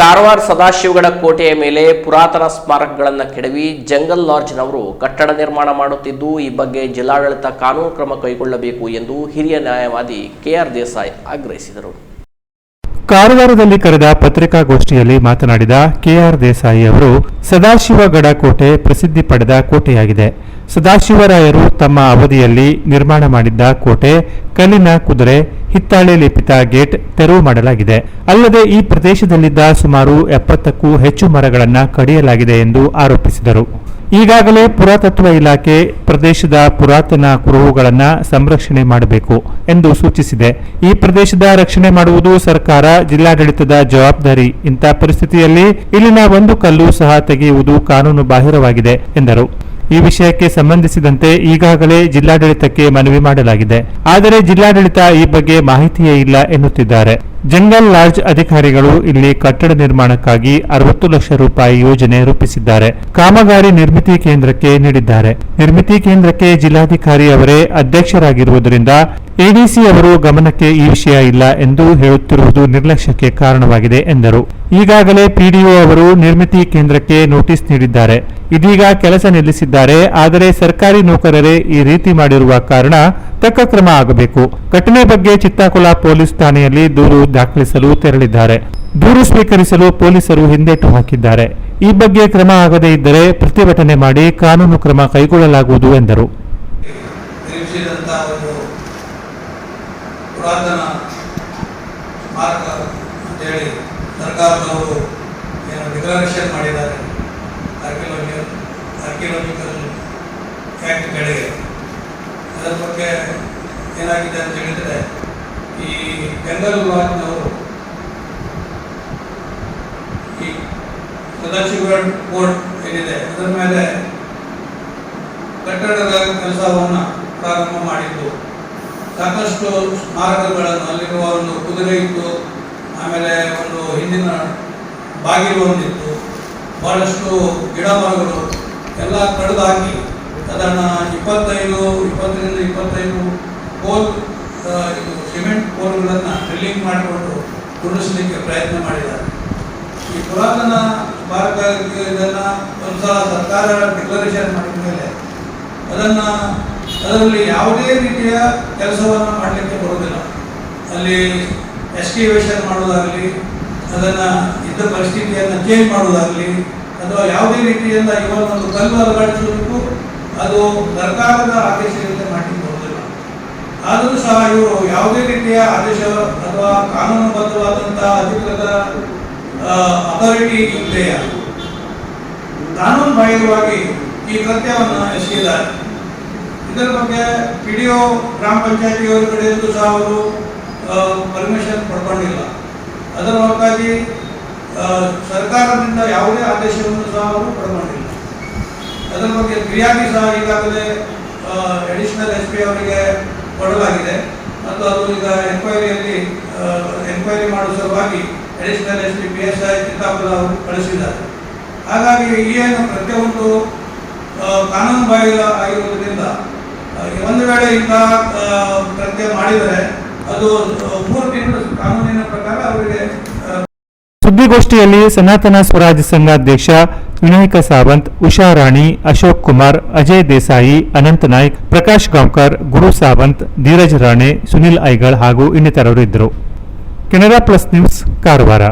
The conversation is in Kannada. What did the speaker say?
ಕಾರವಾರ ಸದಾಶಿವಗಡ ಕೋಟೆಯ ಮೇಲೆ ಪುರಾತನ ಸ್ಮಾರಕಗಳನ್ನು ಕೆಡವಿ ಜಂಗಲ್ ಲಾಡ್ಜ್ನವರು ಕಟ್ಟಡ ನಿರ್ಮಾಣ ಮಾಡುತ್ತಿದ್ದು, ಈ ಬಗ್ಗೆ ಜಿಲ್ಲಾಡಳಿತ ಕಾನೂನು ಕ್ರಮ ಕೈಗೊಳ್ಳಬೇಕು ಎಂದು ಹಿರಿಯ ನ್ಯಾಯವಾದಿ ಕೆಆರ್ ದೇಸಾಯಿ ಆಗ್ರಹಿಸಿದರು. ಕಾರವಾರದಲ್ಲಿ ಕರೆದ ಪತ್ರಿಕಾಗೋಷ್ಠಿಯಲ್ಲಿ ಮಾತನಾಡಿದ ಕೆಆರ್ ದೇಸಾಯಿ ಅವರು, ಸದಾಶಿವಗಡ ಕೋಟೆ ಪ್ರಸಿದ್ಧಿ ಪಡೆದ ಕೋಟೆಯಾಗಿದೆ. ಸದಾಶಿವರಾಯರು ತಮ್ಮ ಅವಧಿಯಲ್ಲಿ ನಿರ್ಮಾಣ ಮಾಡಿದ್ದ ಕೋಟೆ ಕಲ್ಲಿನ ಕುದುರೆ ಹಿತ್ತಾಳೆ ಲಿಪಿತ ಗೇಟ್ ತೆರವು ಮಾಡಲಾಗಿದೆ. ಅಲ್ಲದೆ ಈ ಪ್ರದೇಶದಲ್ಲಿದ್ದ ಸುಮಾರು ಎಪ್ಪತ್ತಕ್ಕೂ ಹೆಚ್ಚು ಮರಗಳನ್ನು ಕಡಿಯಲಾಗಿದೆ ಎಂದು ಆರೋಪಿಸಿದರು. ಈಗಾಗಲೇ ಪುರಾತತ್ವ ಇಲಾಖೆ ಪ್ರದೇಶದ ಪುರಾತನ ಕುರುಹುಗಳನ್ನು ಸಂರಕ್ಷಣೆ ಮಾಡಬೇಕು ಎಂದು ಸೂಚಿಸಿದೆ. ಈ ಪ್ರದೇಶದ ರಕ್ಷಣೆ ಮಾಡುವುದು ಸರ್ಕಾರ ಜಿಲ್ಲಾಡಳಿತದ ಜವಾಬ್ದಾರಿ. ಇಂಥ ಪರಿಸ್ಥಿತಿಯಲ್ಲಿ ಇಲ್ಲಿನ ಒಂದು ಕಲ್ಲು ಸಹ ತೆಗೆಯುವುದು ಕಾನೂನು ಬಾಹಿರವಾಗಿದೆ ಎಂದರು. ಈ ವಿಷಯಕ್ಕೆ ಸಂಬಂಧಿಸಿದಂತೆ ಈಗಾಗಲೇ ಜಿಲ್ಲಾಡಳಿತಕ್ಕೆ ಮನವಿ ಮಾಡಲಾಗಿದೆ. ಆದರೆ ಜಿಲ್ಲಾಡಳಿತ ಈ ಬಗ್ಗೆ ಮಾಹಿತಿಯೇ ಇಲ್ಲ ಎನ್ನುತ್ತಿದ್ದಾರೆ. ಜಂಗಲ್ ಲಾಡ್ಜ್ ಅಧಿಕಾರಿಗಳು ಇಲ್ಲಿ ಕಟ್ಟಡ ನಿರ್ಮಾಣಕ್ಕಾಗಿ ಅರವತ್ತು ಲಕ್ಷ ರೂಪಾಯಿ ಯೋಜನೆ ರೂಪಿಸಿದ್ದಾರೆ. ಕಾಮಗಾರಿ ನಿರ್ಮಿತಿ ಕೇಂದ್ರಕ್ಕೆ ನೀಡಿದ್ದಾರೆ. ನಿರ್ಮಿತಿ ಕೇಂದ್ರಕ್ಕೆ ಜಿಲ್ಲಾಧಿಕಾರಿ ಅವರೇ ಅಧ್ಯಕ್ಷರಾಗಿರುವುದರಿಂದ ಎಡಿಸಿ ಅವರು ಗಮನಕ್ಕೆ ಈ ವಿಷಯ ಇಲ್ಲ ಎಂದು ಹೇಳುತ್ತಿರುವುದು ನಿರ್ಲಕ್ಷ್ಯಕ್ಕೆ ಕಾರಣವಾಗಿದೆ ಎಂದರು. ಈಗಾಗಲೇ ಪಿಡಿಒ ಅವರು ನಿರ್ಮಿತಿ ಕೇಂದ್ರಕ್ಕೆ ನೋಟಿಸ್ ನೀಡಿದ್ದಾರೆ. ಇದೀಗ ಕೆಲಸ ನಿಲ್ಲಿಸಿದ್ದಾರೆ. ಆದರೆ ಸರ್ಕಾರಿ ನೌಕರರೇ ಈ ರೀತಿ ಮಾಡಿರುವ ಕಾರಣ ತಕ್ಕ ಕ್ರಮ ಆಗಬೇಕು. ಘಟನೆ ಬಗ್ಗೆ ಚಿತ್ತಾಕುಲ ಪೊಲೀಸ್ ಠಾಣೆಯಲ್ಲಿ ದೂರು ದಾಖಲಿಸಲು ತೆರಳಿದ್ದಾರೆ. ದೂರು ಸ್ವೀಕರಿಸಲು ಪೊಲೀಸರು ಹಿಂದೇಟು ಹಾಕಿದ್ದಾರೆ. ಈ ಬಗ್ಗೆ ಕ್ರಮ ಆಗದೇ ಇದ್ದರೆ ಪ್ರತಿಭಟನೆ ಮಾಡಿ ಕಾನೂನು ಕ್ರಮ ಕೈಗೊಳ್ಳಲಾಗುವುದು ಎಂದರು. ಪುರಾತನ ಸ್ಮಾರಕ ಅಂತೇಳಿ ಸರ್ಕಾರದವರು ಏನು ಡಿಕ್ಲರೇಷನ್ ಮಾಡಿದ್ದಾರೆ. ಆರ್ಕಿಯೋಲಜಿಕಲ್ ಆರ್ಕಿಯೋಲಜಿಕಲ್ ಫ್ಯಾಕ್ಟ್ಗಳಿಗೆ. ಅದರ ಬಗ್ಗೆ ಏನಾಗಿದೆ ಅಂತ ಹೇಳಿದರೆ, ಈ ಬೆಂಗಲ್ ಲಾಡ್ಜ್ನವರು ಈ ಸದಾಶಿವಗಢ ಕೋರ್ಟ್ ಏನಿದೆ, ಅದರ ಮೇಲೆ ಕಟ್ಟಡದ ಕೆಲಸವನ್ನು ಪ್ರಾರಂಭ ಮಾಡಿದ್ದು. ಸಾಕಷ್ಟು ಸ್ಮಾರಕಗಳನ್ನು ಅಲ್ಲಿರುವ ಒಂದು ಕುದುರೆ ಇತ್ತು, ಆಮೇಲೆ ಒಂದು ಹಿಂದಿನ ಬಾಗಿಲು ಒಂದಿತ್ತು, ಬಹಳಷ್ಟು ಗಿಡ ಮರಗಳು ಎಲ್ಲ ಕಡಿದು ಹಾಕಿ ಅದನ್ನು ಇಪ್ಪತ್ತೈದು, ಇಪ್ಪತ್ತರಿಂದ ಇಪ್ಪತ್ತೈದು ಪೋಲ್ ಇದು ಸಿಮೆಂಟ್ ಪೋಲ್ಗಳನ್ನು ಡ್ರಿಲ್ಲಿಂಗ್ ಮಾಡಿಕೊಂಡು ಕುಡಿಸಲಿಕ್ಕೆ ಪ್ರಯತ್ನ ಮಾಡಿದ್ದಾರೆ. ಈ ಪುರಾತನ ಭಾರತ ಇದನ್ನು ಒಂದ್ಸಲ ಸರ್ಕಾರ ಡಿಕ್ಲರೇಷನ್ ಮಾಡಿದ ಮೇಲೆ ಅದನ್ನ ಅದರಲ್ಲಿ ಯಾವುದೇ ರೀತಿಯ ಕೆಲಸವನ್ನು ಮಾಡಲಿಕ್ಕೆ ಬರುವುದಿಲ್ಲ. ಅಲ್ಲಿ ಎಸ್ಟಿವೇಷನ್ ಮಾಡೋದಾಗಲಿ ಅದನ್ನು ಇದ್ದ ಪರಿಸ್ಥಿತಿಯನ್ನು ಚೇಂಜ್ ಮಾಡೋದಾಗಲಿ ಅಥವಾ ಯಾವುದೇ ರೀತಿಯಿಂದ ಒಂದು ಕಲ್ಲು ಅಲುಗಾಡಿಸೋದಕ್ಕೂ ಅದು ಸರ್ಕಾರದ ಆದೇಶದಿಂದ ಮಾಡಲಿಕ್ಕೆ ಬರುವುದಿಲ್ಲ. ಆದರೂ ಸಹ ಇವರು ಯಾವುದೇ ರೀತಿಯ ಆದೇಶ ಅಥವಾ ಕಾನೂನುಬದ್ಧವಾದಂಥ ಅಧಿಕೃತ ಅಥಾರಿಟಿ ಇಲ್ಲದೆಯ ಕಾನೂನು ಬಾಹಿರವಾಗಿ ಈ ಕೃತ್ಯವನ್ನು ಎಸಗಿದ್ದಾರೆ. ಇದರ ಬಗ್ಗೆ ಪಿ ಡಿ ಒ ಗ್ರಾಮ ಪಂಚಾಯತಿಯವರ ಕಡೆಯಿಂದ ಸಹ ಅವರು ಪರ್ಮಿಷನ್ ಪಡ್ಕೊಂಡಿಲ್ಲ. ಅದರ ಹೊರತಾಗಿ ಸರ್ಕಾರದಿಂದ ಯಾವುದೇ ಆದೇಶವನ್ನು ಸಹ ಅವರು ಪಡ್ಕೊಂಡಿಲ್ಲ ಅದರ ಬಗ್ಗೆ ಫಿರ್ಯಾದಿ ಸಹ ಈಗಾಗಲೇ ಅಡಿಷನಲ್ ಎಸ್ ಪಿ ಅವರಿಗೆ ಕೊಡಲಾಗಿದೆ. ಮತ್ತು ಅದು ಈಗ ಎನ್ಕ್ವೈರಿಯಲ್ಲಿ ಎನ್ಕ್ವೈರಿ ಮಾಡುವ ಸಲುವಾಗಿ additional S P P S I Chittapur ಅವರು ಕಳಿಸಿದ್ದಾರೆ. ಹಾಗಾಗಿ ಏನು ಪ್ರತಿಯೊಂದು ಕಾನೂನು ಬಾಹಿರ ಆಗಿರುವುದರಿಂದ ಒಂದು ವೇಳೆ ಇಂತಹ ಕೃತ್ಯ ಮಾಡಿದರೆ ಅದು ಪೂರ್ತಿ ಕಾನೂನಿನ ಪ್ರಕಾರ ಅವರಿಗೆ ಸುದ್ದಿಗೋಷ್ಠಿಯಲ್ಲಿ ಸನಾತನ ಸ್ವರಾಜ್ ಸಂಘಾಧ್ಯಕ್ಷ ವಿನಾಯಕ ಸಾವಂತ್, ಉಷಾ ರಾಣಿ, ಅಶೋಕ್ ಕುಮಾರ್, ಅಜಯ್ ದೇಸಾಯಿ, ಅನಂತ ನಾಯ್ಕ್, ಪ್ರಕಾಶ್ ಗಾಂವ್ಕರ್, ಗುರು ಸಾವಂತ್, ಧೀರಜ್ ರಾಣೆ, ಸುನಿಲ್ ಐಗಳ್ ಹಾಗೂ ಇನ್ನಿತರರು ಇದ್ದರು. Canara plus news, Karwar.